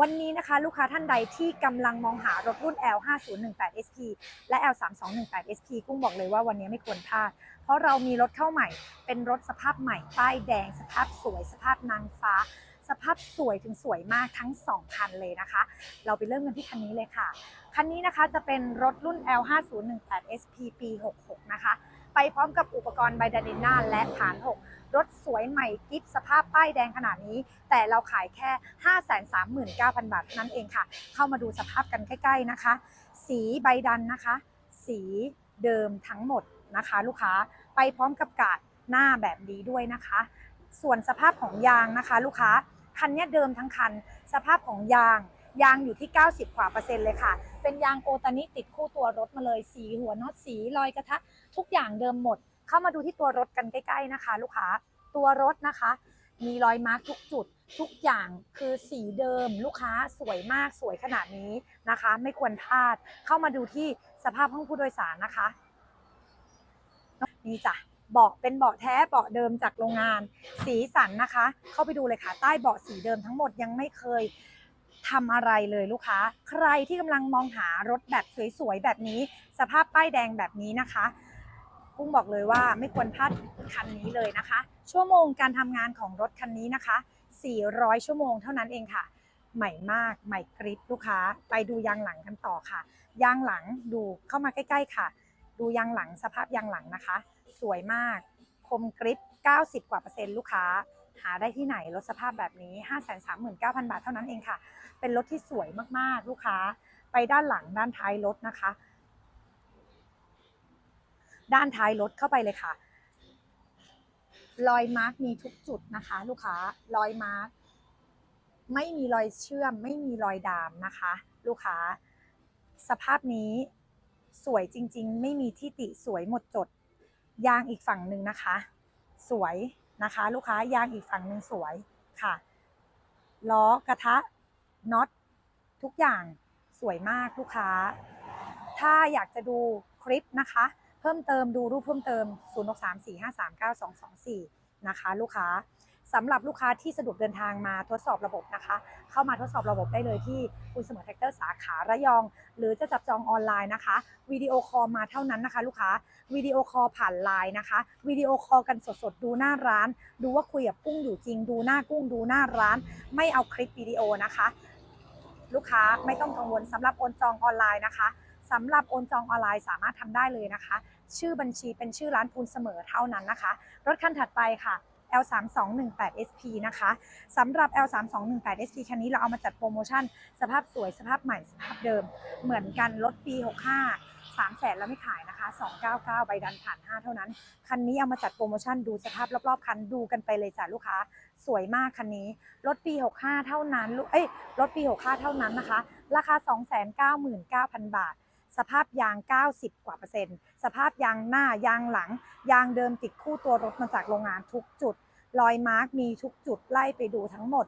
วันนี้นะคะลูกค้าท่านใดที่กำลังมองหารถรุ่น L 5 0 1 8 SP และ L 3 2 1 8 SP กุ้งบอกเลยว่าวันนี้ไม่ควรพลาด เพราะเรามีรถเข้าใหม่ เป็นรถสภาพใหม่ ป้ายแดง สภาพสวย สภาพนางฟ้า สภาพสวยถึงสวยมากทั้ง 2 คันเลยนะคะ เราไปเริ่มกันที่คันนี้เลยค่ะ คันนี้นะคะจะเป็นรถรุ่น L 5 0 1 8 SP ปี 66 นะคะ ไปพร้อมกับอุปกรณ์ไบดานิน่าและฐาน 6 รถสวยใหม่กิฟสภาพป้ายแดงขนาดนี้ แต่เราขายแค่ 539,000 บาทเท่านั้นเองค่ะ เข้ามาดูสภาพกันใกล้ ๆนะคะ สีใบดันนะคะ สีเดิมทั้งหมดนะคะ ลูกค้าไปพร้อมกับกาดหน้าแบบนี้ด้วยนะคะ ส่วนสภาพของยางนะคะ ลูกค้าคันนี้เดิมทั้งคัน สภาพของยาง ยางอยู่ที่ 90กว่าเปอร์เซ็นต์เลยค่ะ เป็นยางโอตานิติดคู่ตัวรถมาเลย สีหัวน็อตสีรอยกระทะ ทุกอย่างเดิมหมด เข้ามาดูที่ตัวรถกันใกล้ ๆนะคะ ลูกค้าตัวรถนะคะ มีรอยมาร์กทุกจุด ทุกอย่างคือสีเดิม ลูกค้าสวยมากสวยขนาดนี้นะคะ ไม่ควรพลาด เข้ามาดูที่สภาพห้องผู้โดยสารนะคะนี่จ้ะเบาะเป็นเบาะแท้เบาะเดิมจากโรงงาน สีสันนะคะ เข้าไปดูเลยค่ะ ใต้เบาะสีเดิมทั้งหมดยังไม่เคย ทำอะไรเลยลูกค้า ใครที่กำลังมองหารถแบบสวยๆแบบนี้ สภาพป้ายแดงแบบนี้นะคะ กุ้งบอกเลยว่าไม่ควรพลาดคันนี้เลยนะคะ ชั่วโมงการทำงานของรถคันนี้นะคะ 400 ชั่วโมงเท่านั้นเองค่ะ ใหม่มากใหม่กริปลูกค้า ไปดูยางหลังกันต่อค่ะ ยางหลังดูเข้ามาใกล้ ๆ ค่ะ ดูยางหลังสภาพยางหลังนะคะ สวยมาก คมกริป90 กว่าเปอร์เซ็นต์ลูกค้า หาได้ที่ไหนรถสภาพแบบนี้ 539,000 บาทเท่านั้นเองค่ะ เป็นรถที่สวยมากๆ ลูกค้า ไปด้านหลังด้านท้ายรถนะคะ ด้านท้ายรถเข้าไปเลยค่ะ รอยมาร์กมีทุกจุดนะคะ ลูกค้า รอยมาร์กไม่มีรอยเชื่อม ไม่มีรอยดามนะคะ ลูกค้า สภาพนี้สวยจริง ๆ ไม่มีที่ติสวยหมดจด ยางอีกฝั่งหนึ่งนะคะ สวย นะคะ ลูกค้ายางอีกฝั่งหนึ่งสวยค่ะล้อกระทะน็อตทุกอย่างสวยมากลูกค้า ถ้าอยากจะดูคลิปนะคะ เพิ่มเติมดูรูปเพิ่มเติม 0 6 3 4 5 3 9 2 2 4 นะคะ ลูกค้าสำหรับลูกค้าที่สะดวกเดินทางมาทดสอบระบบนะคะ เข้ามาทดสอบระบบได้เลยที่คุณเสมอแท็กเตอร์สาขาระยอง หรือจะจับจองออนไลน์นะคะวิดีโอคอลมาเท่านั้นนะคะ ลูกค้าวิดีโอคอลผ่านไลน์นะคะวิดีโอคอลกันสดๆ ดูหน้าร้าน ดูว่าคุยกับกุ้งอยู่จริง ดูหน้ากุ้งดูหน้าร้าน ไม่เอาคลิปวิดีโอนะคะ ลูกค้าไม่ต้องกังวลสำหรับโอนจองออนไลน์นะคะสำหรับโอนจองออนไลน์สามารถทำได้เลยนะคะ ชื่อบัญชีเป็นชื่อร้านพูนเสมอเท่านั้นนะคะ รถคันถัดไปค่ะ L 3 2 1 8 SP นะคะสำหรับ L 3 2 1 8 SP คันนี้เราเอามาจัดโปรโมชั่น สภาพสวยสภาพใหม่สภาพเดิม เหมือนกันรถปี 65 3แสนแล้วไม่ขายนะคะ 299 ใบดันผ่าน 5 เท่านั้น คันนี้เอามาจัดโปรโมชั่นดูสภาพรอบๆ คันดูกันไปเลยจ้ะลูกค้า สวยมากคันนี้ รถปี 65 เท่านั้นลูกเอ้ยรถปี 65 เท่านั้นนะคะ ราคา 299,000 บาท สภาพยาง 90 กว่าเปอร์เซ็นต์ สภาพยางหน้ายางหลัง ยางเดิมติดคู่ตัวรถมาจากโรงงานทุกจุด รอยมาร์กมีทุกจุดไล่ไปดูทั้งหมด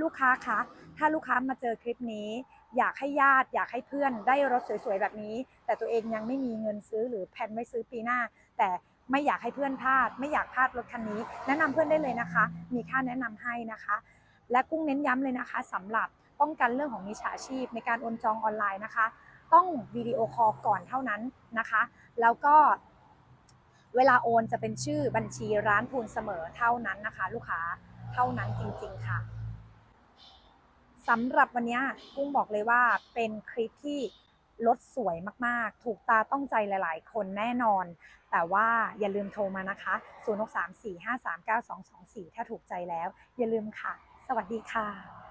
ลูกค้าคะ ถ้าลูกค้ามาเจอคลิปนี้ อยากให้ญาติอยากให้เพื่อนได้รถสวยๆแบบนี้ แต่ตัวเองยังไม่มีเงินซื้อหรือแผนไว้ซื้อปีหน้า แต่ไม่อยากให้เพื่อนพลาด ไม่อยากพลาดรถคันนี้ แนะนำเพื่อนได้เลยนะคะ มีค่าแนะนำให้นะคะ และกุ้งเน้นย้ำเลยนะคะสำหรับป้องกันเรื่องของมิจฉาชีพในการโอนจองออนไลน์นะคะ ต้องวิดีโอคอลก่อนเท่านั้นนะคะ แล้วก็เวลาโอนจะเป็นชื่อบัญชีร้านพูนเสมอเท่านั้นนะคะ ลูกค้าเท่านั้นจริงๆค่ะสำหรับวันนี้กุ้งบอกเลยว่าเป็นคลิปที่รถสวยมากๆ ถูกตาต้องใจหลายๆ คนแน่นอน แต่ว่าอย่าลืมโทรมานะคะ 0 6 3 4 5 3 9 2 2 4 ถ้าถูกใจแล้ว อย่าลืมค่ะ สวัสดีค่ะ